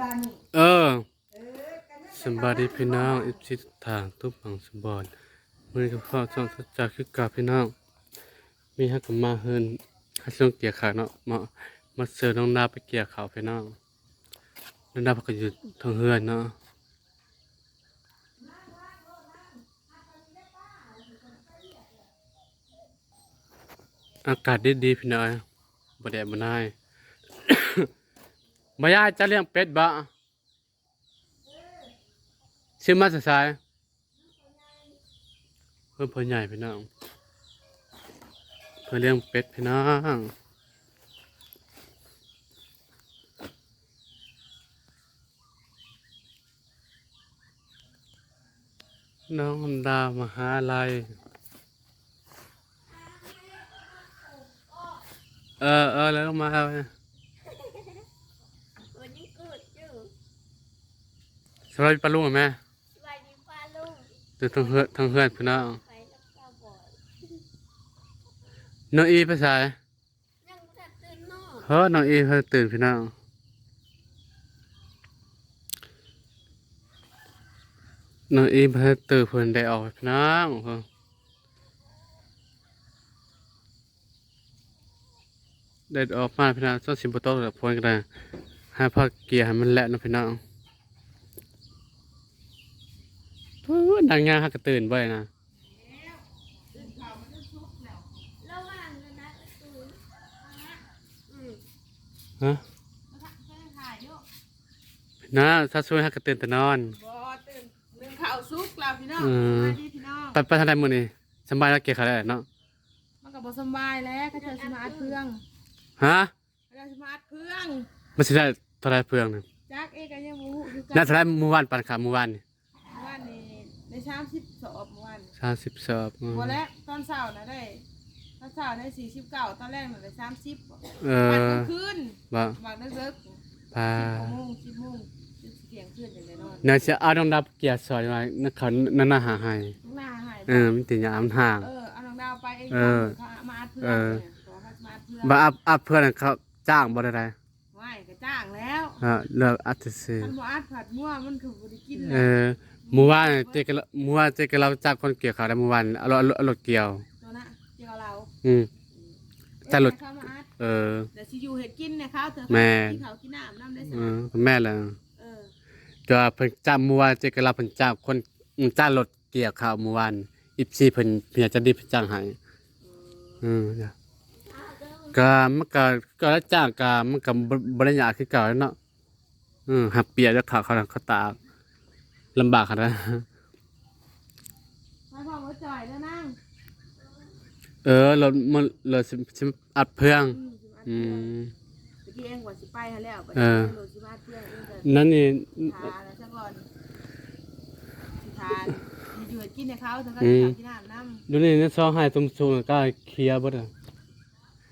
บานี่เออเออกันนั่นสำบายดีพี่น้องอิสิทางทุกฝังสมบอดมือกับพ่อจ้องจากคือกับพี่น้องมีฮักกับมาเฮินฮัส่งเกียร์ขาวเนาะมามาเสิร์น้องดาไปเกียร์ขาวพี่น้องน้องดาพักอยู่ทางเฮือนเนาะอากาศดีดีๆพี่น้อยบ่แดดบ่นาย มายายจะเลี้ยงเป็ดบ่ชื่อมาสายเพิ่มเพิ่นใหญ่พี่น้อง เพื่อเลี้ยงเป็ดพี่น้องน้องดามหาลัย เออเออแล้วมาเอา วันนี้เกิดอยู่ สวัสดีปลาลุงเหรอแม่สวัสดีป้าลุงตื่นทางเฮือนทางเฮือนพี่น้องไปรับตาบอดน้องอีภาษายังไม่ได้ตื่นนอนเฮ้อน้องอีเพิ่นตื่นพี่น้องน้องอีเพิ่นตื่นเพิ่นได้ออกพี่น้องเพิ่นได้ออกมาพี่น้องต้องสิบ่ตกแล้วพ้นกันได้ให้พักเกียร์ให้มันแล่นเนาะพี่น้องเพิ่น ดังงานฮักก็ตื่นบ่อยนะระหว่างนั้นนะตื่นอืมฮะนะถ้าช่วยฮักก็ตื่นแต่นอนบ่ตื่นหนึ่งข้าวสุกแล้วพี่น้องอืมสวัสดีพี่น้องไปไปทางใดมื้อนี้สำบายแล้วเกียร์ขาได้เนาะมันก็บ่สำบายแล้วเขาเจะสมาร์ทเพื่องฮะเขาเจะสมาร์ทเพื่องมันสิได้เท่าไรเพื่องนึงจักเอกก็ยังบ่ฮู้คือกัน่าเท่าไรเมื่อวานปันขาเมื่อวานนี่เมื่อวานนี่ ได้30สอบเมื่อวานสามสิบสอบอืมบ่แล้วตอนเช้าน่ะได้ตอนเช้าได้49ตอนแรกน่ะได้30เอวันกอลางคืนว่าบักนักเลิกพา10โมง10โมงจนสิเที่ยงคืนอย่างแน่นอนเนาจะเอาน้องดับเกียร์สอยมานักเขานั่นน่าหาให้หน้าหายเออมันติดยามห่าง เออเอาน้องดาวไปเองเออเขามาอัดเพื่อนเออ เนี่ยขอมาอัดเพื่อนบ่อัพอัพเพื่อนเขาจ้างบ่ได้ไดไม่ก็จ้างแล้วเออเลิกอัพซื่อมันบ่อัดผัดมั่วมันคือบริกินๆเออ เมื่อวานเจ๊กะเมื่อวานเจ๊กะเราจ้างคนเกี่ยวเขาได้เมื่อวานเอารถเอารถเอารถเกี่ยวตัวน่ะเจ้าเราอืมจ้างรถเอ้ยให้เขามาอัดเออ เดี๋ยวสิอยู่เห็ดกินเนี่ยเขาเถอะแม่กินเขาวกินน้ำน้ำได้สิเออแม่ล่ะเออจะเพิ่นจ้างเมื่อวานเจ๊กะเราเพิ่นจ้างคนอืมจ้างรถเกี่ยวข้าวเมื่อวานอีซีเพิ่นเพิ่นอยากจะไดีเพิ่นจ้างให้อืมจ้ะก็มันก็ก็แล้วจ้างก็มันก็บ่บ่ได้ยากคือเก่าแล้วเนาะอืมหักเปียกแล้วเขาเขาเขาตาก ลำบากขนาดนั้นมาพ่อมาจ่อยแล้วนั่งเออรถมันรถสิสิอัดเพื่อง อืมสิมาอัดอืเพื่อนมตะกี้เองว่าสิไปหาแล้วไปเออโหลดสิมาอัดเพื่อนเองก็นั่นนี่ทาแล้วสักก่อนสิทานอยู่เห็ดกินเนี่ยเขาเถอะก็อืกินมข้าวกินน้ำน้ำดูนี่นี่ซองให้ตุ้มสูงก็เคลียร์เบ่ได้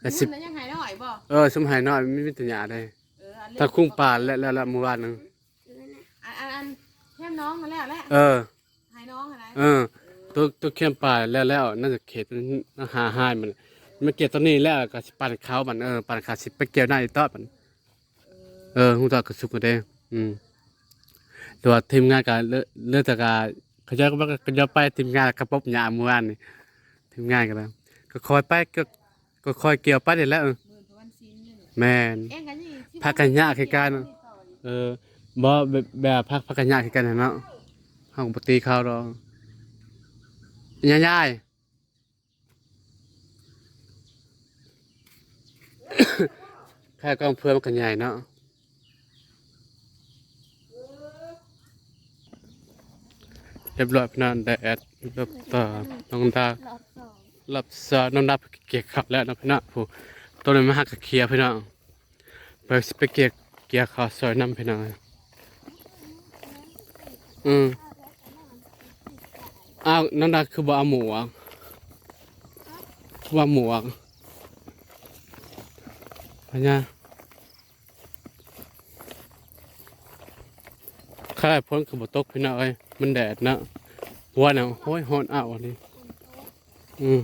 แต่สิบมันแล้วยังหายได้หอยบ่เออสมหายน้อยมีวิทยาได้เอออันเล็ก ถ้าคุ้งป่าและแล้วแล้วเมื่อวานนึงอันอันอัน แค่น้องนั่นแหละแหละเออหายน้องอะไรเออตัวตัวเข้มป่าแล้วแล้วน่าจะเขตมันหาหายมันมันเกี่ยวตัวนี้แล้วก็สิปั่นเขามันเออปั่นขาสิไปเกี่ยวหน้าอีตอดมันเออฮู้จักกระสุกกระเด้อืมตัวาทีมงานก็เลือกเลือกจากการเขาจะก็ก็จะไปทีมงานกระปบหญ้าเมื่อวานนี่ทีมงานกันแล้วก็คอยไปก็ก็คอยเกี่ยวไปนี่แหล้วหมื่นกว่าวันซินนี่แม่นเอ็งกันยี่สิบพากันยากคือกันเออ บ่แบบแบบพักพักกันยากคือกันนะเนาะเฮาก็บ่ตีเขาดอกยายายแค่กองเพื่อนกันใหญ่เนาะเรียบร้อยพี่น้องได้แอดรับต่อน้องดารับสอน้องดาเกี่ยวข้าวแล้วนะพี่น้องผู้ตัวนี้มาหักเคลียร์พี่น้องไปสิไปเกี่ยวเกี่ยวข้าวซอยน้ำพี่น้อง อืมอ้าวน้องดาคือบ่เอาหมูอะว่าหมูอะพะเนี่ยข้าพ้นคือบ่ตกพี่น้อยมันแดดนะหัวน่ะโอ้ยฮอนอ้าวนนี้อืม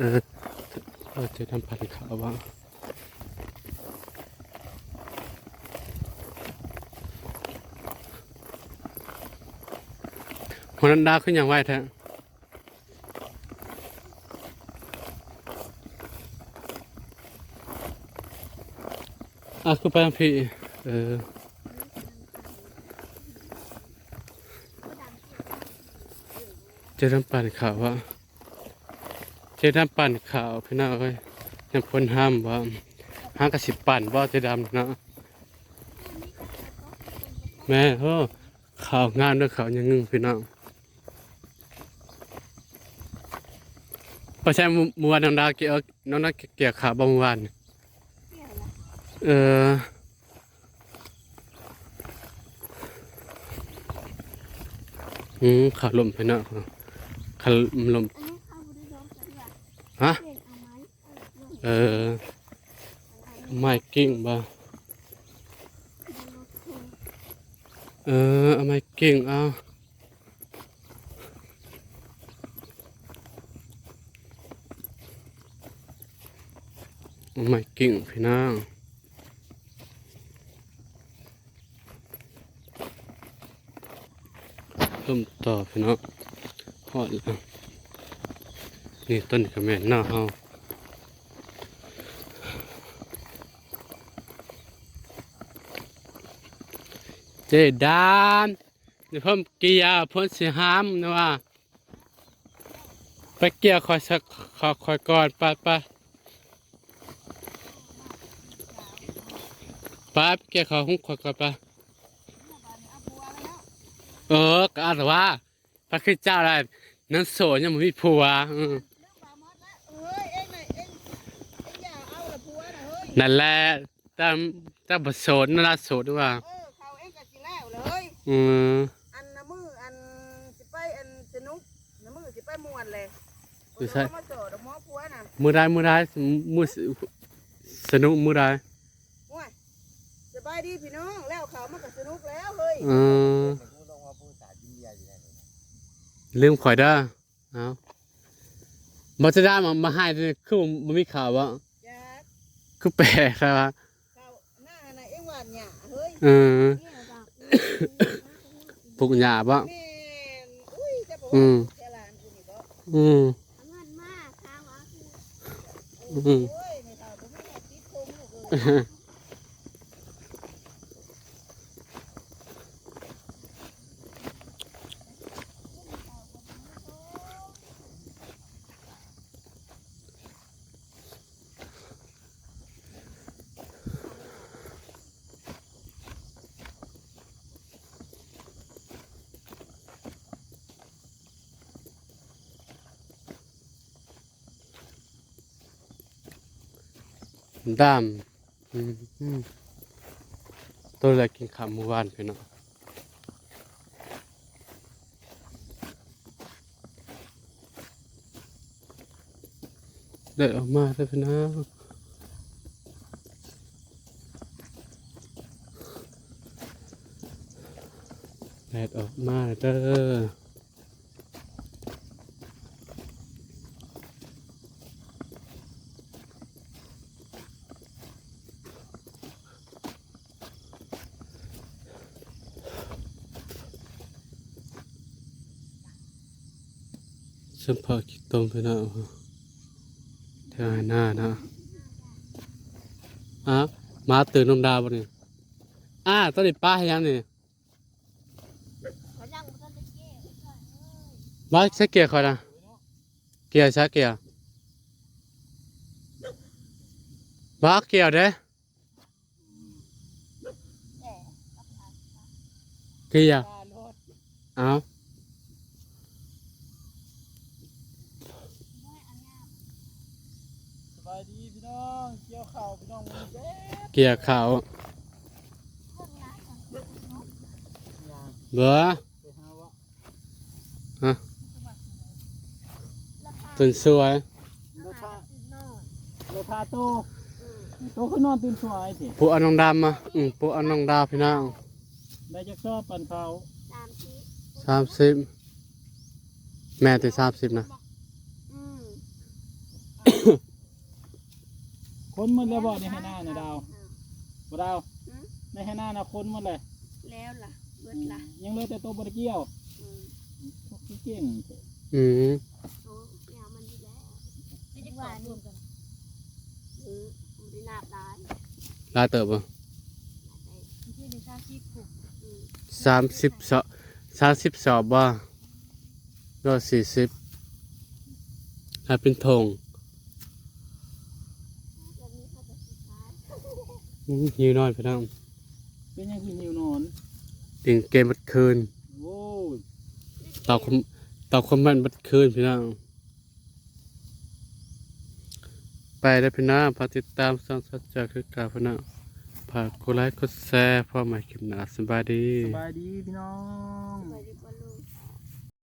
เออเราจะทำพันธ์ขาวว่าคนนั้นดาขึ้นอย่างไวแท้อะคือไปทางพี่เออเจะทำปั่นข่าวว่า เจะทำปั่นข่าวพี่น้องเอ้ยยังพ้นห้ามว่าห้างกระสิบปั่นว่าจะดำนะแม่โอ้ข่าวงานด้วยข่าวยังงึงพี่น้องประชาเมื่อวานน้องดาเกี่ยวน้องดาวเกี่ยวข่าวบ่เมื่อวานเอออืมข่าวลมพี่น้องข่าวลม ฮะ เออ ไม่กิ้งบ่ลงลงเออเอาไม่กิ้งเอาไม่กิ้งพี่น้องเริ่มต่อพี่น้องหอดแล้ว นี่ต้นกระแม่นหน้าเฮาเจดานเดี๋ยวเพิ่มเกียร์พิ่นสิห้ามนะว่าไปเกียร์คอยสักขอคอยก่อนไปไปไปไปเกียร์เขาหุ้งคอยก่อนไปเออก็อาจจะว่าพระคือเจ้าอะไรนั่นโสดยังไม่มีผัวอืม น่ะเฮ้ยนั่นแหละแต่แต่บทโสดนั่นละโสดด้วยว่าเออเขาเอ็งก็สิแล้วเลยอืมอันน่ะมืออันสิไปอันสนุกน่ะมือสิไปม่วนเลยดูใช่มาโจดอกหมอผัวน่ะมือได้มือได้มือสสนุกมือได้โอ้ยสบายดีพี่น้องแล้วเขามันก็สนุกแล้วเฮ้ยเออลืมข่อยเด้อเอาบอจะได้มามาให้ด้วยคือมันมีข่าวว่าจ้า คือแปลกครับว่าเขาหน้าน่ะเอ็งหวานหยาเฮ้ยเออเนี่ยดอกปลูกหญ้าบ่แม่นอุ้ยจะบอกอืว่ามแค่หลานกูนี่บ่อืมเอาเงินมาทางว่าคืออืม โอ้ยในเท่าบ่มีแนวติดผมลูกเอ้ย ดำอืมตัวแรกกินข้าวเมื่อวานพี่น้องเด็ดออกมาเลยพี่น้องแดดออกมาเด้อ ฉันพอคิดตรงพี่น้องแถวหน้านะอะมาตื่นนมดาวบ่นี่อ่าตอนนี้ป้าให้ยังนี่เขายังบ่ทันได้แก้ก่อนเอ้ยบ้าใช้เกียร์คอยนะเกียร์ใช้เกียร์บ้าเกียร์เด้แต่เกียร์ตาโลดเอาสบายดีพี่น้องเกี่ยวข่าวพี่น้องมันเด้ เกียร์ ขาวเพิ่นร้ายก่อนเนาะยางเบื่อไปหาว่าราคาตื่นสวยราคาตื่นนอนโลทาโตโตขึ้นนอนตื่นสวยสิปูเอาน้องดำมาอืมปูเอาน้องดาวพี่น้องได้จะชอบปั่นเขาตามที่สามสิบแม่ติสามสิบนะอืมคนหมดแล้วบ่ในให้หน้าน่ะดาว บ่ดาวอืม ในให้หน้าน่ะคนหมดเลยแล้วล่ะเบิดล่ะยังเหลือแต่ตัวบ่ได้เกี่ยวอืมขี้เก่งอืมโอ้ยามันอยู่แล้วไม่ได้กอดรวมกันอืมมันได้นาบได้ลาเติบบ่ที่ในชาชีพผูกอืมสามสิบสอบสามสิบสอบบ่ก็สี่สิบให้เป็นธง แล้วนี่เขาจะสุดท้าย อืม หิวน้อยพี่น้องเป็นยังคือหิวนอนติงเกมบัดคืนโว้ยตอบคำตอบคอมเมนต์บัดคืนพี่น้องไปได้วพี่น้องฝากติดตามส่องสัจจะคือกาพี่น้องฝากกดไลค์กดแชร์พ่อใหม่คลิปหน้าสบายดีสบายดีพี่น้องไปดีกว่าลู